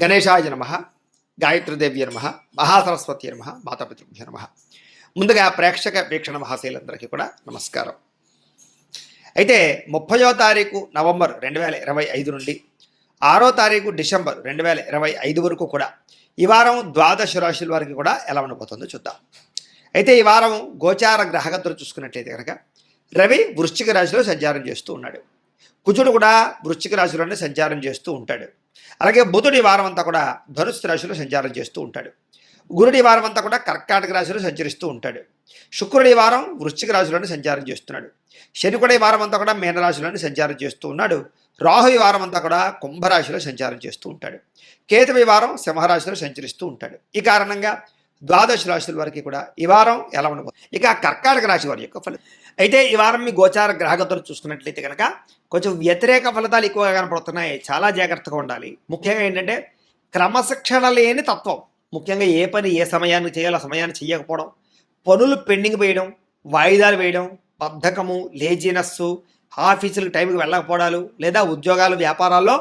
గణేశాయ నమ గాయత్రీదేవి నమ మహాసరస్వతి నమ మాతాపితృభ్య నమ. ముందుగా ప్రేక్షక వీక్షణ మహాశైలందరికీ కూడా నమస్కారం. అయితే ముప్పయో తారీఖు నవంబర్ రెండు వేల ఇరవై ఐదు నుండి ఆరో తారీఖు డిసెంబర్ రెండు వేల ఇరవై ఐదు వరకు కూడా ఈ వారం ద్వాదశ రాశుల వారికి కూడా ఎలా ఉండబోతుందో చూద్దాం. అయితే ఈ వారం గోచార గ్రహగతులు చూసుకున్నట్లయితే కనుక రవి వృశ్చిక రాశిలో సంచారం చేస్తూ ఉన్నాడు. కుజుడు కూడా వృశ్చిక రాశిలోనే సంచారం చేస్తూ ఉంటాడు. అలాగే బుధుడి వారం అంతా కూడా ధనుస్సు రాశిలో సంచారం చేస్తూ ఉంటాడు. గురుడి వారం అంతా కూడా కర్కాటక రాశిలో సంచరిస్తూ ఉంటాడు. శుక్రుడి వారం వృశ్చిక రాశిలోనే సంచారం చేస్తున్నాడు. శని కూడా ఈ వారం అంతా కూడా మీనరాశిలోనే సంచారం చేస్తూ ఉన్నాడు. రాహు ఈ వారం అంతా కూడా కుంభరాశిలో సంచారం చేస్తూ ఉంటాడు. కేతు ఈ వారం సింహరాశిలో సంచరిస్తూ ఉంటాడు. ఈ కారణంగా ద్వాదశ రాశుల వారికి కూడా ఈ వారం ఎలా ఉండబోతుంది? ఇక కర్కాటక రాశి వారి యొక్క ఫలితం అయితే ఈ వారం మీ గోచార గ్రహగతులు చూసుకున్నట్లయితే కనుక కొంచెం వ్యతిరేక ఫలితాలు ఎక్కువగా కనపడుతున్నాయి. చాలా జాగ్రత్తగా ఉండాలి. ముఖ్యంగా ఏంటంటే క్రమశిక్షణ లేని తత్వం. ముఖ్యంగా ఏ పని ఏ సమయానికి చేయాలో సమయాన్ని చేయకపోవడం పనులు పెండింగ్ వేయడం వాయిదాలు వేయడం బద్ధకము లేజినస్సు ఆఫీసులకు టైంకి వెళ్ళకపోవడాలు లేదా ఉద్యోగాలు వ్యాపారాల్లో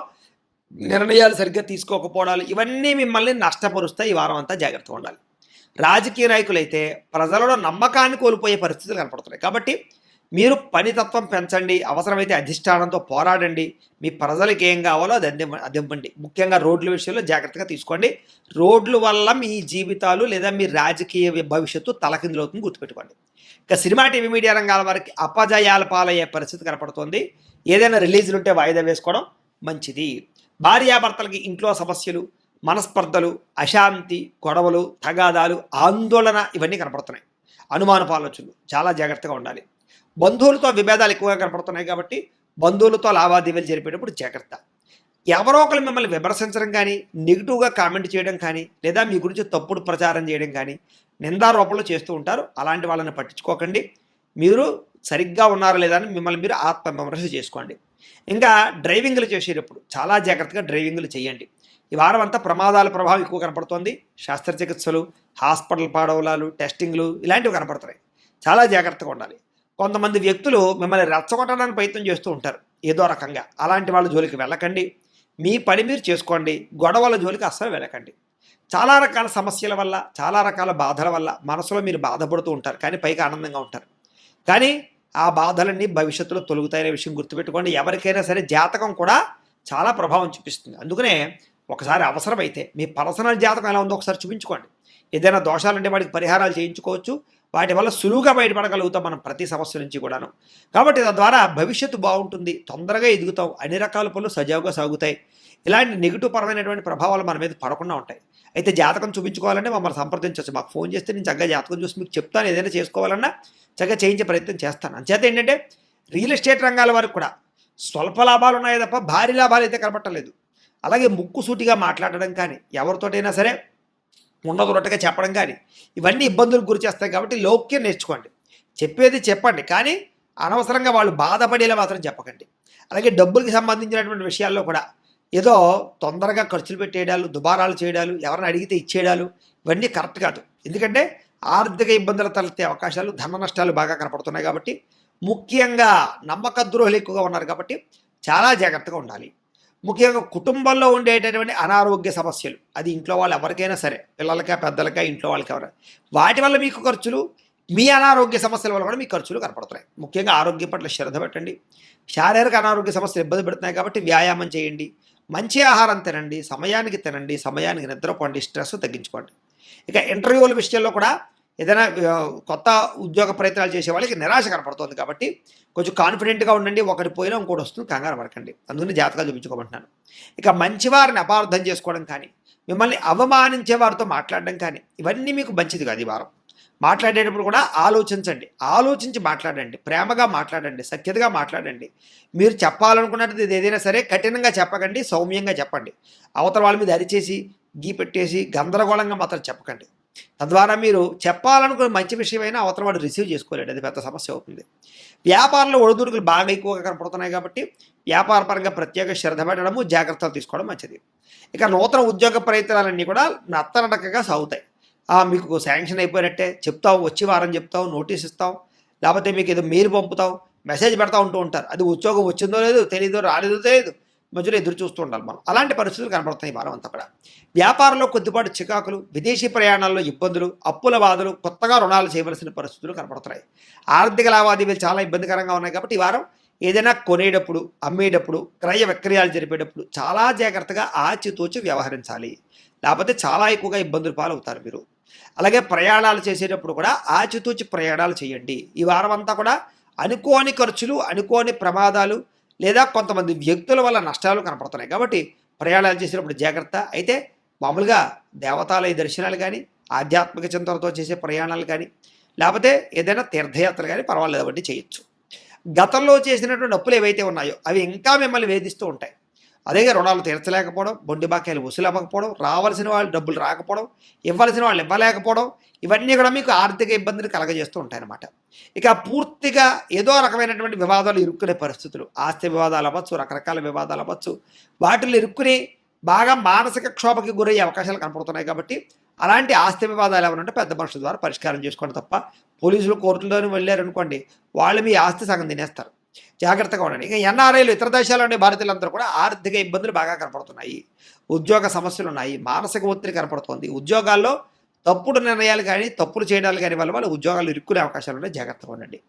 నిర్ణయాలు సరిగ్గా తీసుకోకపోవడాలు ఇవన్నీ మిమ్మల్ని నష్టపరుస్తాయి. ఈ వారం అంతా జాగ్రత్తగా ఉండాలి. రాజకీయ నాయకులైతే ప్రజలలో నమ్మకాన్ని కోల్పోయే పరిస్థితులు కనపడుతున్నాయి. కాబట్టి మీరు పనితత్వం పెంచండి అవసరమైతే అధిష్టానంతో పోరాడండి మీ ప్రజలకు ఏం కావాలో అది అంది అందింపండి. ముఖ్యంగా రోడ్ల విషయంలో జాగ్రత్తగా తీసుకోండి. రోడ్ల వల్ల మీ జీవితాలు లేదా మీ రాజకీయ భవిష్యత్తు తలకిందులవుతుంది గుర్తుపెట్టుకోండి. ఇక సినిమా టీవీ మీడియా రంగాల వారికి అపజయాల పాలయ్యే పరిస్థితి కనపడుతోంది. ఏదైనా రిలీజులు ఉంటే వాయిదా వేసుకోవడం మంచిది. భార్యాభర్తలకి ఇంట్లో సమస్యలు మనస్పర్ధలు అశాంతి గొడవలు తగాదాలు ఆందోళన ఇవన్నీ కనపడుతున్నాయి. అనుమానపు ఆలోచనలు చాలా జాగ్రత్తగా ఉండాలి. బంధువులతో విభేదాలు ఎక్కువగా కనపడుతున్నాయి కాబట్టి బంధువులతో లావాదేవీలు జరిపేటప్పుడు జాగ్రత్త. ఎవరో ఒకరు మిమ్మల్ని విమర్శించడం కానీ నెగిటివ్గా కామెంట్ చేయడం కానీ లేదా మీ గురించి తప్పుడు ప్రచారం చేయడం కానీ నిందారోపణలు చేస్తూ ఉంటారు. అలాంటి వాళ్ళని పట్టించుకోకండి. మీరు సరిగ్గా ఉన్నారా లేదా అని మిమ్మల్ని మీరు ఆత్మవిమర్శ చేసుకోండి. ఇంకా డ్రైవింగ్లు చేసేటప్పుడు చాలా జాగ్రత్తగా డ్రైవింగ్లు చేయండి. ఈ వారం అంతా ప్రమాదాల ప్రభావం ఎక్కువ కనపడుతోంది. శస్త్రచికిత్సలు హాస్పిటల్ పాడవలాలు టెస్టింగ్లు ఇలాంటివి కనపడుతున్నాయి. చాలా జాగ్రత్తగా ఉండాలి. కొంతమంది వ్యక్తులు మిమ్మల్ని రెచ్చగొట్టడానికి ప్రయత్నం చేస్తూ ఉంటారు. ఏదో రకంగా. అలాంటి వాళ్ళ జోలికి వెళ్ళకండి. మీ పని మీరు చేసుకోండి. గొడవల జోలికి అస్సలు వెళ్ళకండి. చాలా రకాల సమస్యల వల్ల చాలా రకాల బాధల వల్ల మనసులో మీరు బాధపడుతూ ఉంటారు. కానీ పైకి ఆనందంగా ఉంటారు. కానీ ఆ బాధలన్నీ భవిష్యత్తులో తొలుగుతాయనే విషయం గుర్తుపెట్టుకోండి. ఎవరికైనా సరే జాతకం కూడా చాలా ప్రభావం చూపిస్తుంది. అందుకనే ఒకసారి అవసరమైతే మీ పర్సనల్ జాతకం ఎలా ఉందో ఒకసారి చూపించుకోండి. ఏదైనా దోషాలుంటే వాటికి పరిహారాలు చేయించుకోవచ్చు. వాటి వల్ల సులువుగా బయటపడగలుగుతాం మనం ప్రతి సమస్య నుంచి కూడాను. కాబట్టి తద్వారా భవిష్యత్తు బాగుంటుంది. తొందరగా ఎదుగుతాం. అన్ని రకాల పనులు సజావుగా సాగుతాయి. ఇలాంటి నెగిటివ్ పరమైనటువంటి ప్రభావాలు మన మీద పడకుండా ఉంటాయి. అయితే జాతకం చూపించుకోవాలంటే మమ్మల్ని సంప్రదించవచ్చు. మాకు ఫోన్ చేస్తే నేను చక్కగా జాతకం చూసి మీకు చెప్తాను. ఏదైనా చేసుకోవాలన్నా చక్కగా చేయించే ప్రయత్నం చేస్తాను. అంచేత ఏంటంటే రియల్ ఎస్టేట్ రంగాల వరకు కూడా స్వల్ప లాభాలు ఉన్నాయి తప్ప భారీ లాభాలు అయితే కనపట్టలేదు. అలాగే ముక్కు సూటిగా మాట్లాడడం కానీ ఎవరితోటైనా సరే ఉండదురొట్టగా చెప్పడం కానీ ఇవన్నీ ఇబ్బందులకు గురి చేస్తాయి కాబట్టి లౌక్యం నేర్చుకోండి. చెప్పేది చెప్పండి కానీ అనవసరంగా వాళ్ళు బాధపడేలా మాత్రం చెప్పకండి. అలాగే డబ్బులకి సంబంధించినటువంటి విషయాల్లో కూడా ఏదో తొందరగా ఖర్చులు పెట్టేయడాలు దుబారాలు చేయడాలు ఎవరిని అడిగితే ఇచ్చేయడాలు ఇవన్నీ కరెక్ట్ కాదు. ఎందుకంటే ఆర్థిక ఇబ్బందులు తలెత్తే అవకాశాలు ధన నష్టాలు బాగా కనపడుతున్నాయి కాబట్టి ముఖ్యంగా నమ్మక ద్రోహులు ఎక్కువగా ఉన్నారు కాబట్టి చాలా జాగ్రత్తగా ఉండాలి. ముఖ్యంగా కుటుంబంలో ఉండేటటువంటి అనారోగ్య సమస్యలు అది ఇంట్లో వాళ్ళు ఎవరికైనా సరే పిల్లలకా పెద్దలకా ఇంట్లో వాళ్ళకి ఎవరైనా వాటి వల్ల మీకు ఖర్చులు మీ అనారోగ్య సమస్యల వల్ల కూడా మీ ఖర్చులు కనపడుతున్నాయి. ముఖ్యంగా ఆరోగ్యం పట్ల శ్రద్ధ పెట్టండి. శారీరక అనారోగ్య సమస్యలు ఇబ్బంది పెడుతున్నాయి కాబట్టి వ్యాయామం చేయండి. మంచి ఆహారం తినండి సమయానికి తినండి సమయానికి నిద్రపోండి స్ట్రెస్ తగ్గించుకోండి. ఇక ఇంటర్వ్యూల విషయంలో కూడా ఏదైనా కొత్త ఉద్యోగ ప్రయత్నాలు చేసే వాళ్ళకి నిరాశ కనపడుతుంది కాబట్టి కొంచెం కాన్ఫిడెంట్గా ఉండండి ఒకటి పోయినా ఇంకోటి వస్తుంది కంగారు పడకండి. అందుకని జాతకాలు చూపించుకోమంటున్నాను. ఇక మంచివారిని అపార్థం చేసుకోవడం కానీ మిమ్మల్ని అవమానించే వారితో మాట్లాడడం కానీ ఇవన్నీ మీకు మంచిది కాదు ఈ వారం. మాట్లాడేటప్పుడు కూడా ఆలోచించండి. ఆలోచించి మాట్లాడండి. ప్రేమగా మాట్లాడండి. సఖ్యతగా మాట్లాడండి. మీరు చెప్పాలనుకున్నది ఏదైనా సరే కఠినంగా చెప్పకండి. సౌమ్యంగా చెప్పండి. అవతల వాళ్ళ మీద అరిచేసి గీ పెట్టేసి గందరగోళంగా మాత్రం చెప్పకండి. తద్వారా మీరు చెప్పాలనుకున్న మంచి విషయమైనా అవతల వాడు రిసీవ్ చేసుకోలేడు అది పెద్ద సమస్య అవుతుంది. వ్యాపారంలో ఒడిదుడుకులు బాగా ఎక్కువగా కనపడుతున్నాయి కాబట్టి వ్యాపారపరంగా ప్రత్యేక శ్రద్ధ పెట్టడము జాగ్రత్తలు తీసుకోవడం మంచిది. ఇక నూతన ఉద్యోగ ప్రయత్నాలన్నీ కూడా నత్తనడకగా సాగుతాయి. మీకు శాంక్షన్ అయిపోయినట్టే. చెప్తావు వచ్చి వారం చెప్తావు నోటీస్ ఇస్తాం లేకపోతే మీకు ఏదో మెయిల్ పంపుతావు మెసేజ్ పెడతా ఉంటూ ఉంటారు. అది ఉద్యోగం వచ్చిందో లేదు తెలియదో రాలేదో తెలియదు మధ్యలో ఎదురు చూస్తూ ఉండాలి మనం. అలాంటి పరిస్థితులు కనబడుతున్నాయి వారం అంతా కూడా. వ్యాపారంలో కొద్దిపాటు చికాకులు విదేశీ ప్రయాణాల్లో ఇబ్బందులు అప్పుల బాధలు కొత్తగా రుణాలు చేయవలసిన పరిస్థితులు కనబడుతున్నాయి. ఆర్థిక లావాదేవీలు చాలా ఇబ్బందికరంగా ఉన్నాయి కాబట్టి ఈ వారం ఏదైనా కొనేటప్పుడు అమ్మేటప్పుడు క్రయ విక్రయాలు జరిపేటప్పుడు చాలా జాగ్రత్తగా ఆచితూచి వ్యవహరించాలి. లేకపోతే చాలా ఎక్కువగా ఇబ్బందులు పాలవుతారు మీరు. అలాగే ప్రయాణాలు చేసేటప్పుడు కూడా ఆచితూచి ప్రయాణాలు చేయండి. ఈ వారం అంతా కూడా అనుకోని ఖర్చులు అనుకోని ప్రమాదాలు లేదా కొంతమంది వ్యక్తుల వల్ల నష్టాలు కనపడుతున్నాయి. కాబట్టి ప్రయాణాలు చేసేటప్పుడు జాగ్రత్త. అయితే మామూలుగా దేవతాలయ దర్శనాలు కానీ ఆధ్యాత్మిక చింతనతో చేసే ప్రయాణాలు కానీ లేకపోతే ఏదైనా తీర్థయాత్రలు కానీ పర్వాలేదు అవన్నీ చేయొచ్చు. గతంలో చేసినటువంటి అప్పులు ఏవైతే ఉన్నాయో అవి ఇంకా మిమ్మల్ని వేధిస్తూ ఉంటాయి. అదే రుణాలు తీర్చలేకపోవడం బొండి బాకాయలు వసూలు అవ్వకపోవడం రావాల్సిన వాళ్ళు డబ్బులు రాకపోవడం ఇవ్వాల్సిన వాళ్ళు ఇవ్వలేకపోవడం ఇవన్నీ కూడా మీకు ఆర్థిక ఇబ్బందిని కలగజేస్తూ ఉంటాయన్నమాట. ఇక పూర్తిగా ఏదో రకమైనటువంటి వివాదాలు ఇరుక్కునే పరిస్థితులు. ఆస్తి వివాదాలు అవ్వచ్చు రకరకాల వివాదాలు అవ్వచ్చు. వాటిల్లో ఇరుక్కుని బాగా మానసిక క్షోభకి గురయ్యే అవకాశాలు కనపడుతున్నాయి కాబట్టి అలాంటి ఆస్తి వివాదాలు ఏమైనా ఉంటే పెద్ద మనుషుల ద్వారా పరిష్కారం చేసుకోండి తప్ప పోలీసులు కోర్టులోని వెళ్ళారనుకోండి వాళ్ళు మీ ఆస్తి సగం తినేస్తారు. జాగ్రత్తగా ఉండండి. ఇక ఎన్ఆర్ఐలు ఇతర దేశాల్లోని భారతీయులందరూ కూడా ఆర్థిక ఇబ్బందులు బాగా కనపడుతున్నాయి. ఉద్యోగ సమస్యలు ఉన్నాయి. మానసిక ఒత్తిడి కనపడుతుంది. ఉద్యోగాల్లో తప్పుడు నిర్ణయాలు కానీ తప్పులు చేయడాలు కానీ వల్ల వాళ్ళు ఉద్యోగాలు ఇరుక్కునే అవకాశాలు ఉన్నాయి. జాగ్రత్తగా ఉండండి.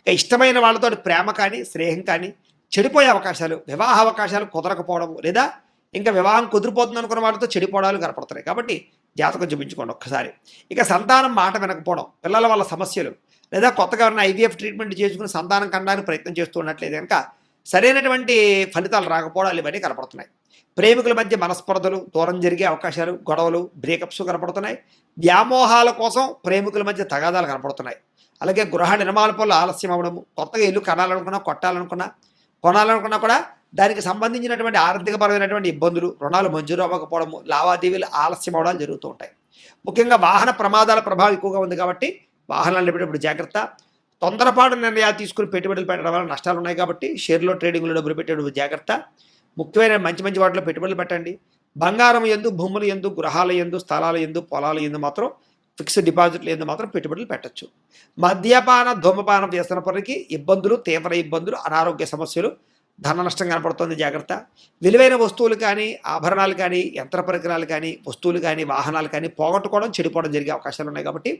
ఇక ఇష్టమైన వాళ్ళతో ప్రేమ కానీ స్నేహం కానీ చెడిపోయే అవకాశాలు వివాహ అవకాశాలు కుదరకపోవడం లేదా ఇంకా వివాహం కుదిరిపోతుంది అనుకున్న వాళ్ళతో చెడిపోవడాలు కనపడుతున్నాయి. కాబట్టి జాతకం చూపించుకోండి ఒక్కసారి. ఇక సంతానం మాట వినకపోవడం పిల్లల వల్ల సమస్యలు లేదా కొత్తగా ఉన్న ఐవీఎఫ్ ట్రీట్మెంట్ చేసుకుని సంతానం కనడానికి ప్రయత్నం చేస్తూ ఉన్నట్లయితే కనుక సరైనటువంటి ఫలితాలు రాకపోవడాలు ఇవన్నీ కనపడుతున్నాయి. ప్రేమికుల మధ్య మనస్పర్ధలు దూరం జరిగే అవకాశాలు గొడవలు బ్రేకప్స్ కనపడుతున్నాయి. వ్యామోహాల కోసం ప్రేమికుల మధ్య తగాదాలు కనపడుతున్నాయి. అలాగే గృహ నిర్మాణ పనులు ఆలస్యం అవ్వడము కొత్తగా ఇల్లు కనాలనుకున్నా కొట్టాలనుకున్నా కొనాలనుకున్నా కూడా దానికి సంబంధించినటువంటి ఆర్థికపరమైనటువంటి ఇబ్బందులు రుణాలు మంజూరు అవ్వకపోవడము లావాదేవీలు ఆలస్యం అవడాలు జరుగుతూ ఉంటాయి. ముఖ్యంగా వాహన ప్రమాదాల ప్రభావం ఎక్కువగా ఉంది కాబట్టి వాహనాలు నడిపేటప్పుడు జాగ్రత్త. తొందరపాటు నిర్ణయాలు తీసుకుని పెట్టుబడులు పెట్టడం వల్ల నష్టాలు ఉన్నాయి కాబట్టి షేర్లో ట్రేడింగ్లో డబ్బులు పెట్టేటప్పుడు జాగ్రత్త. ముఖ్యమైన మంచి మంచి వాటిలో పెట్టుబడులు పెట్టండి. బంగారం ఎందు భూములు ఎందు గృహాల ఎందు స్థలాల ఎందు పొలాల ఎందు మాత్రం ఫిక్స్డ్ డిపాజిట్లు ఎందు మాత్రం పెట్టుబడులు పెట్టచ్చు. మద్యపాన ధూమపాన వ్యసన ఇబ్బందులు తీవ్ర ఇబ్బందులు అనారోగ్య సమస్యలు ధన నష్టం కనపడుతుంది జాగ్రత్త. విలువైన వస్తువులు కానీ ఆభరణాలు కానీ యంత్ర పరికరాలు కానీ వస్తువులు కానీ వాహనాలు కానీ పోగొట్టుకోవడం చెడిపోవడం జరిగే అవకాశాలు ఉన్నాయి కాబట్టి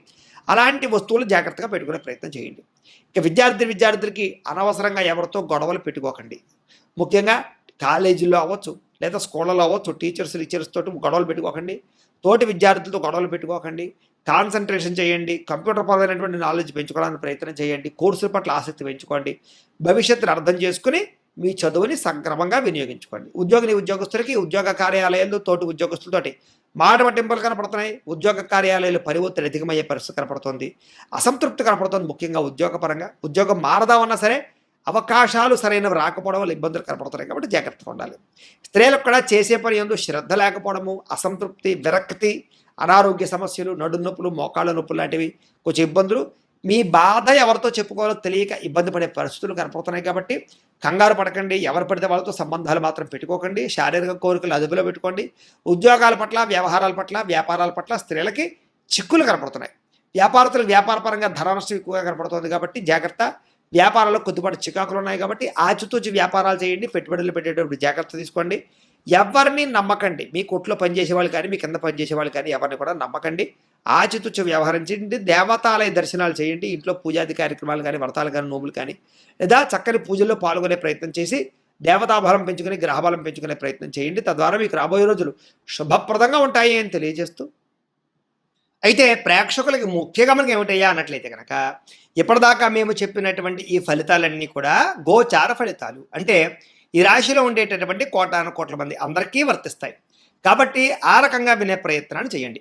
అలాంటి వస్తువులు జాగ్రత్తగా పెట్టుకునే ప్రయత్నం చేయండి. ఇక విద్యార్థి విద్యార్థులకి అనవసరంగా ఎవరితో గొడవలు పెట్టుకోకండి. ముఖ్యంగా కాలేజీల్లో అవ్వచ్చు లేదా స్కూళ్ళలో అవ్వచ్చు టీచర్స్ టీచర్స్ తోటి గొడవలు పెట్టుకోకండి. తోటి విద్యార్థులతో గొడవలు పెట్టుకోకండి. కాన్సన్ట్రేషన్ చేయండి. కంప్యూటర్ పరమైనటువంటి నాలెడ్జ్ పెంచుకోవడానికి ప్రయత్నం చేయండి. కోర్సుల పట్ల ఆసక్తి పెంచుకోండి. భవిష్యత్తును అర్థం చేసుకుని మీ చదువుని సక్రమంగా వినియోగించుకోండి. ఉద్యోగిని ఉద్యోగస్తులకి ఉద్యోగ కార్యాలయాలు తోటి ఉద్యోగస్తులతోటి మాట పట్టింపులు కనపడుతున్నాయి. ఉద్యోగ కార్యాలయాలు పని ఒత్తిడి అధికమయ్యే పరిస్థితి కనపడుతుంది. అసంతృప్తి కనపడుతుంది ముఖ్యంగా ఉద్యోగపరంగా. ఉద్యోగం మారదామన్నా సరే అవకాశాలు సరైనవి రాకపోవడం వల్ల ఇబ్బందులు కనపడుతున్నాయి కాబట్టి జాగ్రత్తగా ఉండాలి. స్త్రీలకు కూడా చేసే పని ఎందు శ్రద్ధ లేకపోవడము అసంతృప్తి విరక్తి అనారోగ్య సమస్యలు నడు నొప్పులు మోకాళ్ళ నొప్పులు లాంటివి కొంచెం ఇబ్బందులు. మీ బాధ ఎవరితో చెప్పుకోవాలో తెలియక ఇబ్బంది పడే పరిస్థితులు కనపడుతున్నాయి కాబట్టి కంగారు పడకండి. ఎవరు పడితే వాళ్ళతో సంబంధాలు మాత్రం పెట్టుకోకండి. శారీరక కోరికలు అదుపులో పెట్టుకోండి. ఉద్యోగాల పట్ల వ్యవహారాల పట్ల వ్యాపారాల పట్ల స్త్రీలకి చిక్కులు కనపడుతున్నాయి. వ్యాపారస్తులకు వ్యాపారపరంగా ధర నష్టం ఎక్కువగా కనపడుతుంది కాబట్టి జాగ్రత్త. వ్యాపారాల్లో కొద్దిపాటు చికాకులు ఉన్నాయి కాబట్టి ఆచితూచి వ్యాపారాలు చేయండి. పెట్టుబడులు పెట్టేటప్పుడు జాగ్రత్త తీసుకోండి. ఎవరిని నమ్మకండి. మీ కొట్లో పనిచేసే వాళ్ళు కానీ మీ కింద పనిచేసే వాళ్ళు కానీ ఎవరిని కూడా నమ్మకండి. ఆచితుచ్చ వ్యవహారం చేయండి దేవతాలయ దర్శనాలు చేయండి ఇంట్లో పూజాది కార్యక్రమాలు కానీ వ్రతాలు కానీ నోములు కానీ లేదా చక్కని పూజల్లో పాల్గొనే ప్రయత్నం చేసి దేవతాభారం పెంచుకుని గ్రహబలం పెంచుకునే ప్రయత్నం చేయండి. తద్వారా మీకు రాబోయే రోజులు శుభప్రదంగా ఉంటాయి అని తెలియజేస్తూ. అయితే ప్రేక్షకులకి ముఖ్య గమనం ఏమిటయ్యా అన్నట్లయితే కనుక ఇప్పటిదాకా మేము చెప్పినటువంటి ఈ ఫలితాలన్నీ కూడా గోచార ఫలితాలు. అంటే ఈ రాశిలో ఉండేటటువంటి కోటాను కోట్ల మంది అందరికీ వర్తిస్తాయి. కాబట్టి ఆ రకంగా వినే ప్రయత్నాన్ని చేయండి.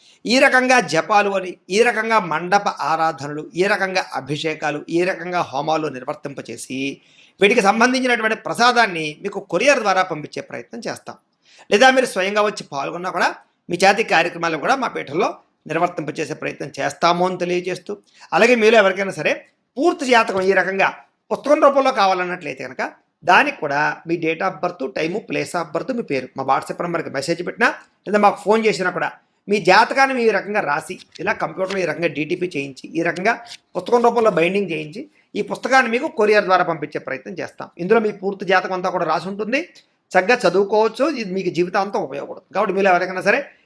ఈ రకంగా జపాలు అని ఈ రకంగా మండప ఆరాధనలు ఈ రకంగా అభిషేకాలు ఈ రకంగా హోమాలు నిర్వర్తింపచేసి వీటికి సంబంధించినటువంటి ప్రసాదాన్ని మీకు కొరియర్ ద్వారా పంపించే ప్రయత్నం చేస్తాం. లేదా మీరు స్వయంగా వచ్చి పాల్గొన్నా కూడా మీ జాతి కార్యక్రమాలు కూడా మా పీఠంలో నిర్వర్తింపచేసే ప్రయత్నం చేస్తాము అని తెలియజేస్తూ అలాగే మీలో ఎవరికైనా సరే పూర్తి జాతకం ఈ రకంగా పుస్తకం రూపంలో కావాలన్నట్లయితే కనుక దానికి కూడా మీ date of birth time place of birth మీ పేరు మా వాట్సాప్ నెంబర్కి మెసేజ్ పెట్టినా లేదా మాకు ఫోన్ చేసినా కూడా మీ జాతకాన్ని మీ ఈ రకంగా రాసి ఇలా కంప్యూటర్లో ఈ రకంగా డీటీపీ చేయించి ఈ రకంగా పుస్తకం రూపంలో బైండింగ్ చేయించి ఈ పుస్తకాన్ని మీకు కొరియర్ ద్వారా పంపించే ప్రయత్నం చేస్తాం. ఇందులో మీ పూర్తి జాతకం అంతా కూడా రాసి ఉంటుంది. చక్కగా చదువుకోవచ్చు. ఇది మీకు జీవితాంతం ఉపయోగపడుతుంది. కాబట్టి మీరు ఎవరికైనా సరే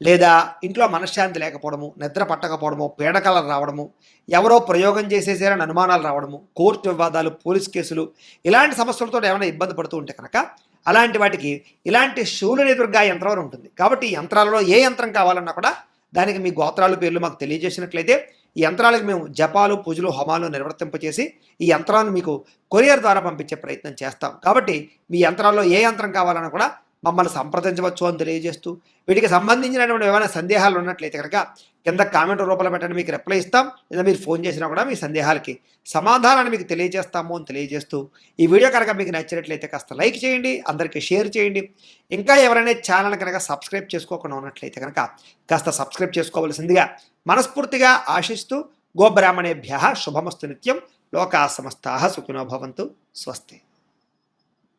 లేదా ఇంట్లో మనశ్శాంతి లేకపోవడము నిద్ర పట్టకపోవడము పీడకలలు రావడము ఎవరో ప్రయోగం చేసేసారని అనుమానాలు రావడము కోర్టు వివాదాలు పోలీస్ కేసులు ఇలాంటి సమస్యలతో ఏమైనా ఇబ్బంది పడుతూ ఉంటే కనుక అలాంటి వాటికి ఇలాంటి శూలిని దుర్గా యంత్రం ఉంటుంది. కాబట్టి ఈ యంత్రాలలో ఏ యంత్రం కావాలన్నా కూడా దానికి మీ గోత్రాలు పేర్లు మాకు తెలియజేసినట్లయితే ఈ యంత్రాలకు మేము జపాలు పూజలు హోమాలు నిర్వర్తింపచేసి ఈ యంత్రాన్ని మీకు కొరియర్ ద్వారా పంపించే ప్రయత్నం చేస్తాం. కాబట్టి మీ యంత్రాల్లో ఏ యంత్రం కావాలన్నా కూడా మమ్మల్ని సంప్రదించవచ్చు అని తెలియజేస్తూ వీటికి సంబంధించినటువంటి ఏమైనా సందేహాలు ఉన్నట్లయితే కనుక కింద కామెంట్ రూపంలో పెట్టండి మీకు రిప్లై ఇస్తాం. లేదా మీరు ఫోన్ చేసినా కూడా మీ సందేహాలకి సమాధానాన్ని మీకు తెలియజేస్తాము అని తెలియజేస్తూ ఈ వీడియో కనుక మీకు నచ్చినట్లయితే కాస్త లైక్ చేయండి అందరికీ షేర్ చేయండి. ఇంకా ఎవరైనా ఛానల్ కనుక సబ్స్క్రైబ్ చేసుకోకుండా ఉన్నట్లయితే కనుక కాస్త సబ్స్క్రైబ్ చేసుకోవలసిందిగా మనస్ఫూర్తిగా ఆశిస్తూ గోబ్రాహ్మణేభ్య శుభమస్తు నిత్యం. లోకా సమస్తా సుఖినో భవంతు. స్వస్తి.